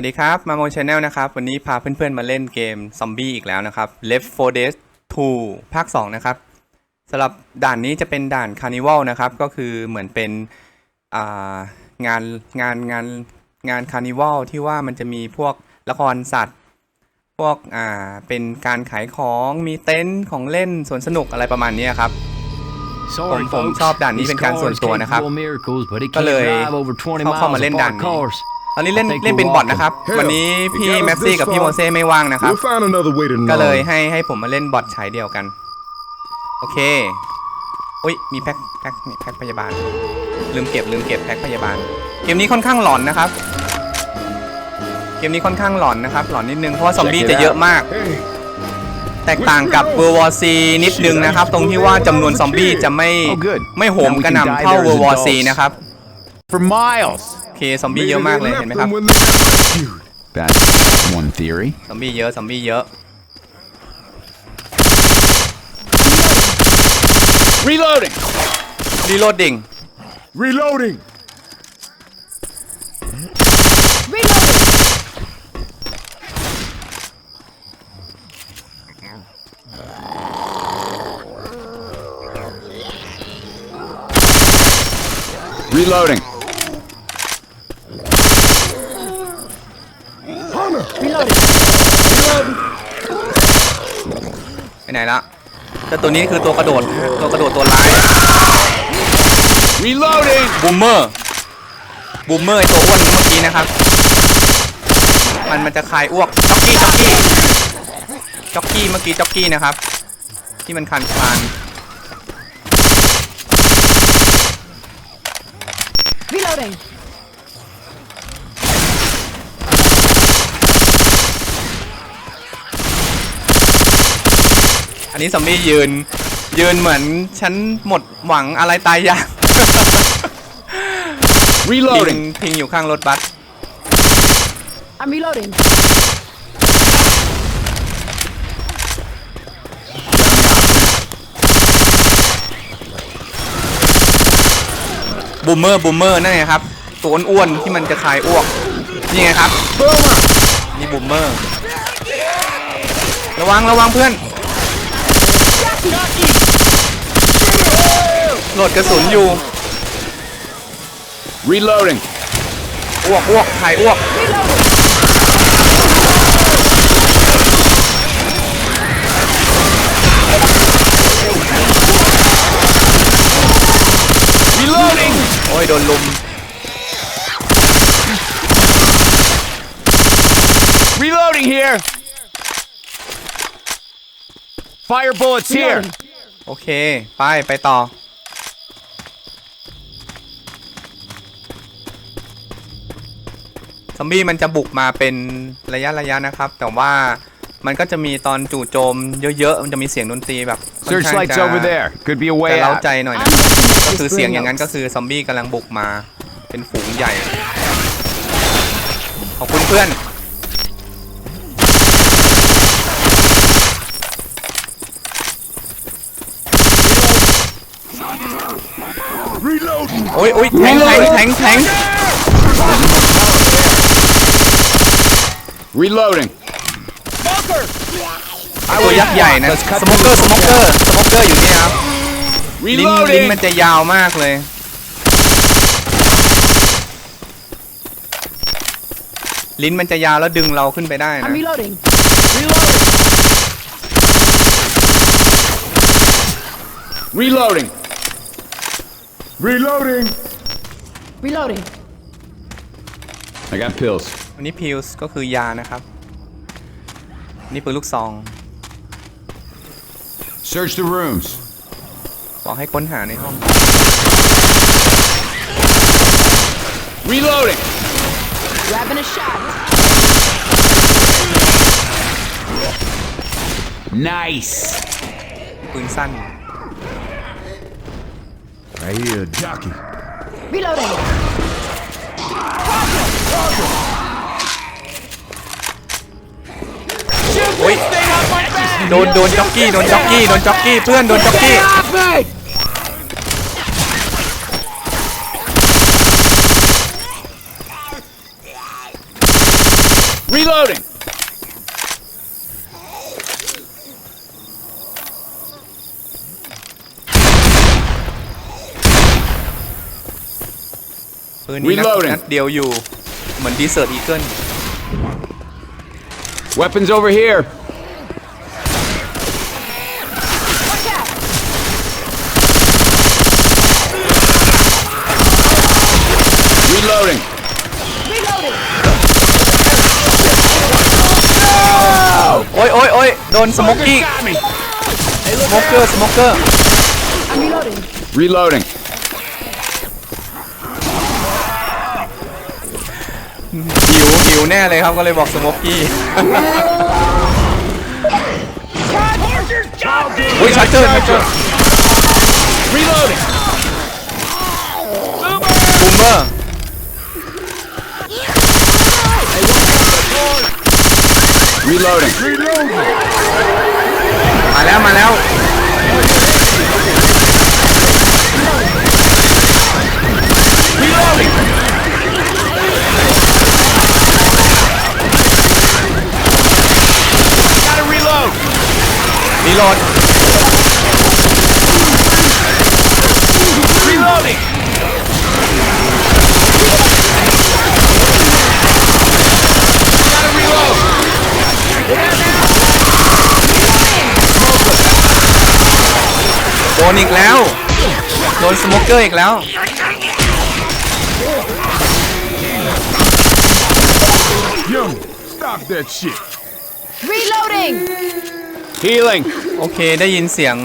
วัสดีครับ มาโมชแนลนะครับ วันนี้พาเพื่อนๆมาเล่นเกมซอมบี้อีกแล้วนะครับ Left 4 Dead 2 ภาค 2 นะครับสำหรับด่านนี้จะเป็นด่านคาร์นิวัลนะครับ ก็คือเหมือนเป็นอ่างานงานงานงานคาร์นิวัลที่ว่ามันจะมีพวกละครสัตว์ พวกอ่าเป็นการขายของมีเต็นท์ของเล่นสวนสนุกอะไรประมาณนี้ครับ Sorry, ผม folks. ชอบด่านนี้ These เป็นการส่วน cars ตัว can't นะครับ pull miracles, but it ก็ can't เลย drive over 20เข้าเข้ามา miles เล่นด่าน apart นี้ cars. ตอนนี้เล่น I think เล่นเป็น we're บอทนะครับ Hell, วันนี้พี่ you got us แมปซี่ this กับพี่ far. โมเซ่ไม่ว่างนะครับ We'll find another way to ก็เลย know. ให้ให้ผมมาเล่นบอทใช้เดียวกัน โอเคอุ้ยมีแพ็คแพ็คนี่แพ็คพยาบาล ลืมเก็บลืมเก็บแพ็คพยาบาล เกมนี้ค่อนข้างหลอนนะครับ เกมนี้ค่อนข้างหลอนนะครับ หลอนนิดนึงเพราะว่าซอมบี้จะเยอะมาก Hey, แตกต่างกับ World War C นิดนึงนะครับ ตรงที่ว่าจำนวนซอมบี้จะไม่ Oh, good. ไม่โหมกระหน่ำเท่า Now we can die there as World War C adults. นะครับ For miles. โอเคซอมบี้เยอะมากเลย maybe เห็นไหม they ครับ left them when they got rescued. That's one theory. ซอมบี้เยอะซอมบี้เยอะ Reloading. รีโหลดดิ่ง Reloading. Reloading. Hunter. ไปไหนละแต่ตัวนี้คือตัวกระโดดตัวกระโดดตัวร้าย Reloading. บูมเมอร์บูมเมอร์ไอตัวอ้วนเมื่อกี้นะครับ มันมันจะคายอ้วกจ็อกกี้จ็อกกี้จ็อกกี้เมื่อกี้จ็อกกี้นะครับ ที่มันคันคาน Reloading. อั นนี้ซอมบี้ยืน ยืนเหมือนฉันหมดหวังอะไรตายอยากพิง Reloading. พิงอยู่ข้างรถบัส I'm reloading. บูมเมอร์บูมเมอร์นั่นไงครับ ตัวอ้วนๆที่มันจะคายอ้วก นี่ไงครับ นี่บูมเมอร์ ระวังระวังเพื่อน โหลดกระสุนอยู่ Reloading. อ้วกอ้วกคายอ้วก Reloading. โอ้ย โดนลุม Reloading here. Fire bullets here. Reloading. โอเค ไป ไปต่อ ซอมบี้มันจะบุกมาเป็นระยะระยะนะครับ แต่ว่ามันก็จะมีตอนจู่โจมเยอะๆ มันจะมีเสียงดนตรีแบบค่อนข้าง Searchlight's จะ over there. Could be a จะ way เล้า out. ใจหน่อย I'm นะ looking ก็ at คือ this เสียงอย่างนั้น greenhouse. ก็คือซอมบี้กำลังบุกมา เป็นฝูงใหญ่ ขอบคุณเพื่อน Reloading. โอ้ยโอ้ยแทงแทงแทงแทง Reloading. ตัวยักษ์ใหญ่นะ Let's cut สโมเกอร์สโมเกอร์สโมเกอร์อยู่เนี่ยครับลิ้นลิ้น Reloading. มันจะยาวมากเลย ลิ้นมันจะยาวแล้วดึงเราขึ้นไปได้นะ I'm reloading. Reloading. Reloading. Reloading. I got pills. อันนี้พิลส์ก็คือยานะครับ นี่ปืนลูกซอง Search the rooms. บอกให้ค้นหาในห้อง Reloading. Grabbing a shot. Nice. ปืนสั้น I hear a jockey. Reloading. โอ้ยโดนโดนจ็อกกี้โดนจ็อกกี้โดนจ็อกกี้เพื่อนโดนจ็อกกี้ Off me. ปืนนี้นัด Reloading นัดเดียวอยู่ เหมือนดีเซอร์อีเกิล Weapons over here. Watch out! Reloading. Reloading! โอ้ยโอ้ยโอ้ยโดนสโมกกี้ Got me. สโมกเกอร์สโมกเกอร์ I'm reloading. Reloading. หิวหิวแน่เลยครับก็เลยบอกสโมกกี้อุ้ยชาร์เจอร์ชาร์เจอร์ Reloading. บูมเมอร์ Reloading. Reloading. มาแล้วมาแล้ว Reloading. Gotta reload. รี โหลด Reloading. Gotta reload. โดนอีกแล้ว โดนสโมกเกอร์อีกแล้ว Young, stop that shit. Reloading! Healing. โอเคได้ยินเสียง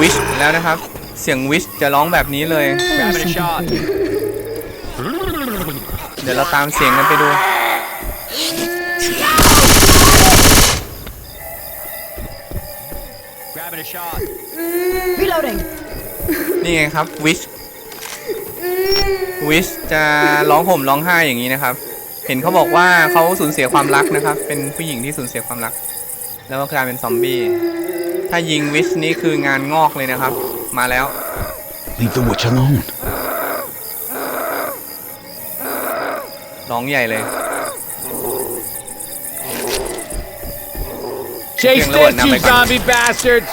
วิชแล้วนะครับ เสียงวิชจะร้องแบบนี้เลย Grabbing a shot. เดี๋ยวเราตามเสียงกันไปดู Grabbing a shot. Reloading! นี่ไงครับวิชวิชจะร้องห่มร้องไห้อย่างนี้นะครับ เห็นเขาบอกว่าเขาสูญเสียความรักนะครับ เป็นผู้หญิงที่สูญเสียความรัก แล้วก็กลายเป็นซอมบี้ ถ้ายิงวิชนี่คืองานงอกเลยนะครับ มาแล้ว Leave the witch alone. ร้องใหญ่เลย Chase Getting low this, now, you my God. zombie bastards!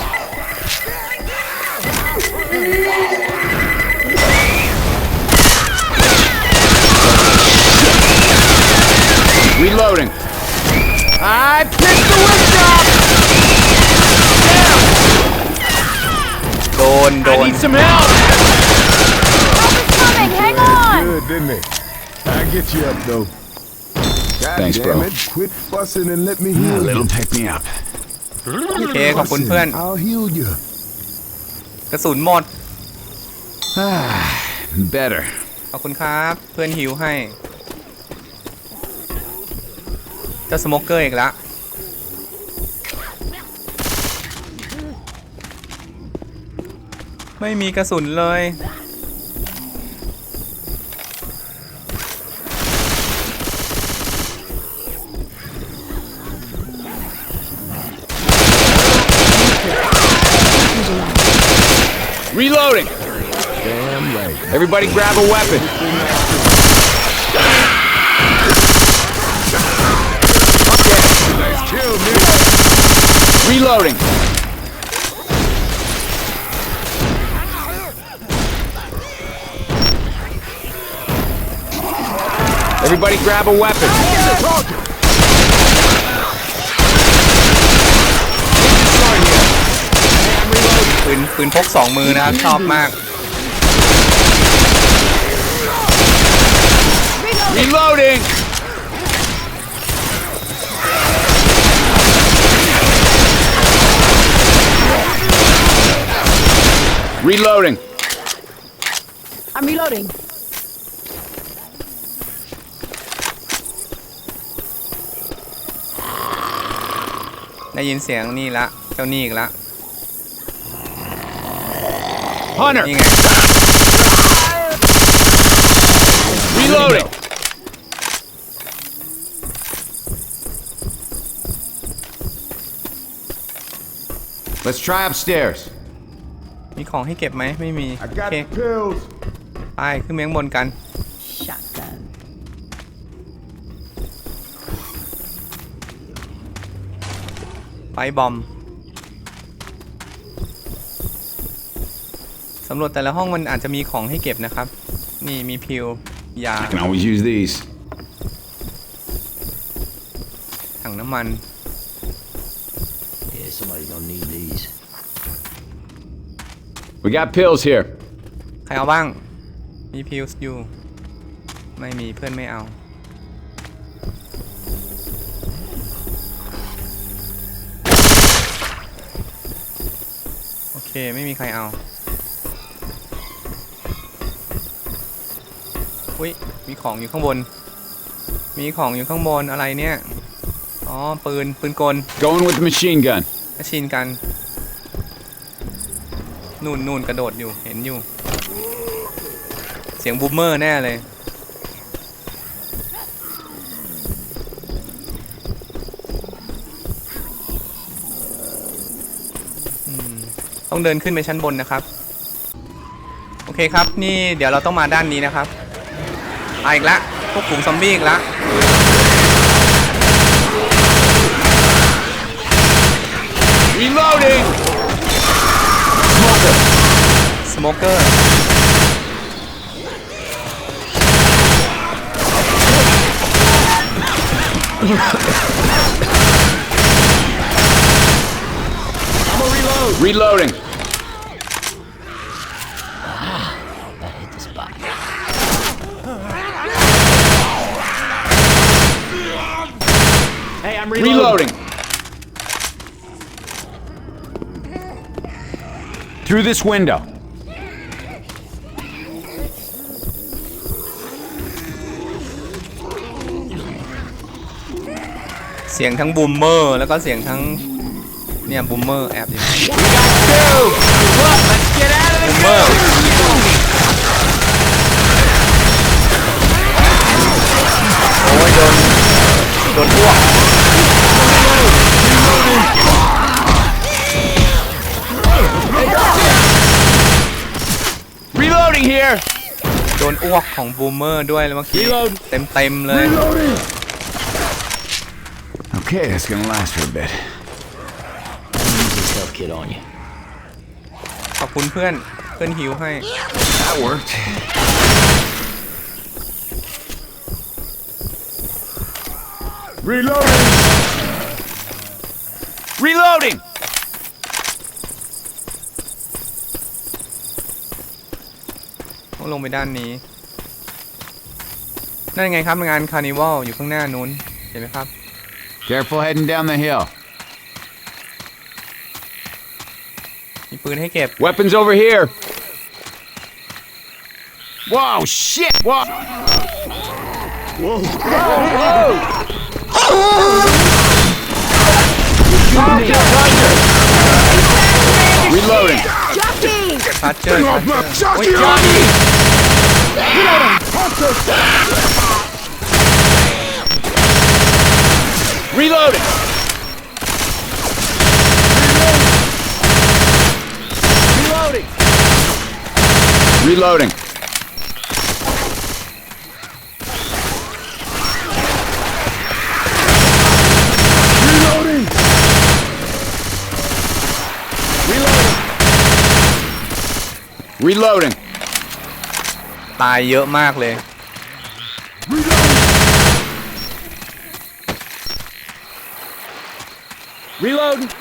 นโด I น need some help! Coming! Hang on! Good, didn't they? I get you up though. God Thanks, damn bro. it. Quit fussing and let me heal you. pick me up. โอเคขอบคุณเพื่อน I'll heal you. กระสุนหมด Better. ขอบคุณครับ เพื่อนฮิวให้ เจ้าสโมกเกอร์อีกแล้ว ไม่มีกระสุนเลย Reloading! Damn right. Everybody grab a weapon. Nice kill, nigga. Reloading. Everybody grab a weapon. Sword here. ปืนปืนพกสองมือนะครับ ชอบมาก Reloading. Reloading. I'm reloading. ได้ยินเสียงนี่ละ เจ้านี่อีกละ Hunter. นี่ไง Reloading. Let's try upstairs. มีของให้เก็บไหมไม่มี I โอ got เค the pills. ไปขึ้นเมียงบนกัน บอมสำรวจแต่ละห้องมันอาจจะมีของให้เก็บนะครับ นี่มีพิวยา I can always use these. ถังน้ำมัน Yeah, somebody gonna need these. We got pills here. ใครเอาบ้าง มีพิวอยู่ ไม่มีเพื่อนไม่เอา เค ไม่มีใครเอา อุ้ย มีของอยู่ข้างบน มีของอยู่ข้างบนอะไรเนี่ย อ๋อ ปืน ปืนกล Going with the machine gun. แมชชีนกัน นู่นนู่นกระโดดอยู่ เห็นอยู่ เสียงบูมเมอร์แน่เลย ต้องเดินขึ้นไปชั้นบนนะครับ โอเคครับ นี่เดี๋ยวเราต้องมาด้านนี้นะครับมาอีกละพวกกลุ่มซอมบี้อีกละ Reloading! สโมเกอร์ Reloading. Hit the spot. Hey, I'm Reloading. Through this window. เสียงทั้งบูม เมอร์แล้วก็เสียงทั้งเนี่ยบูมเมอร์แอบอยู่ Let's get out of บูมเมอร์โอ้ยโดนโดนอ้วก Reloading here. โดนอ้วกของบูมเมอร์ด้วยแล้วเมื่อกี้เต็มเต็มๆเลย Okay, that's gonna last for a bit. Use this health kit on you. ขอบคุณเพื่อนเพื่อนฮิวให้ That worked. Reloading! Reloading. ต้องลงไปด้านนี้ นั่นไงครับงานคาร์นิวัลอยู่ข้างหน้านู้นเห็นไหมครับ Careful heading down the hill. ปืนให้เก็บ Weapons over here. Whoa, shit! Whoa! Reloading. Jockey! ชาร์เจอร์ Off my ชาร์เจอร์ jockey! Reloading. Reloading. Reloading. Reloading! Reloading. ตายเยอะมากเลย Reloading.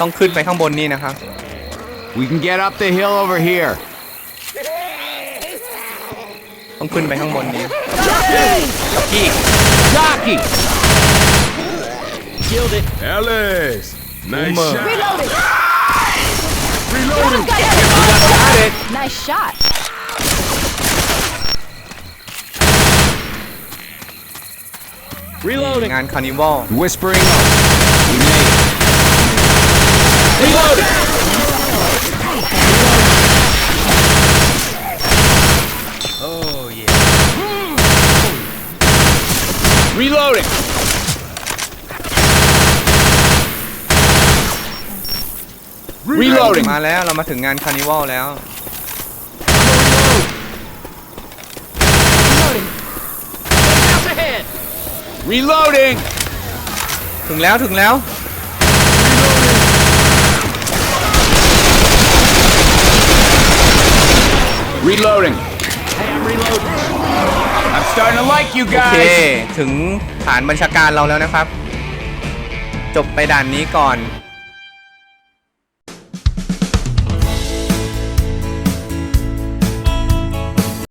ต้องขึ้นไปข้างบนนี่นะครับ We can get up the hill over here. ต้องขึ้นไปข้างบนนี้ Jockey! Killed it. Alice! Nice Boomer. shot! Reloading! Reloading! Got it! Nice shot! Reloading. งานคาร์นิวัล Whispering oak. We made it. Reloading. Reloading. มาแล้วเรามาถึงงานคาร์นิวัลแล้ว Out ahead. Reloading. ถึงแล้วถึงแล้ว Reloading. I'm starting to like you โอเค guys. ถึงฐานบัญชาการเราแล้วนะครับ จบไปด่านนี้ก่อน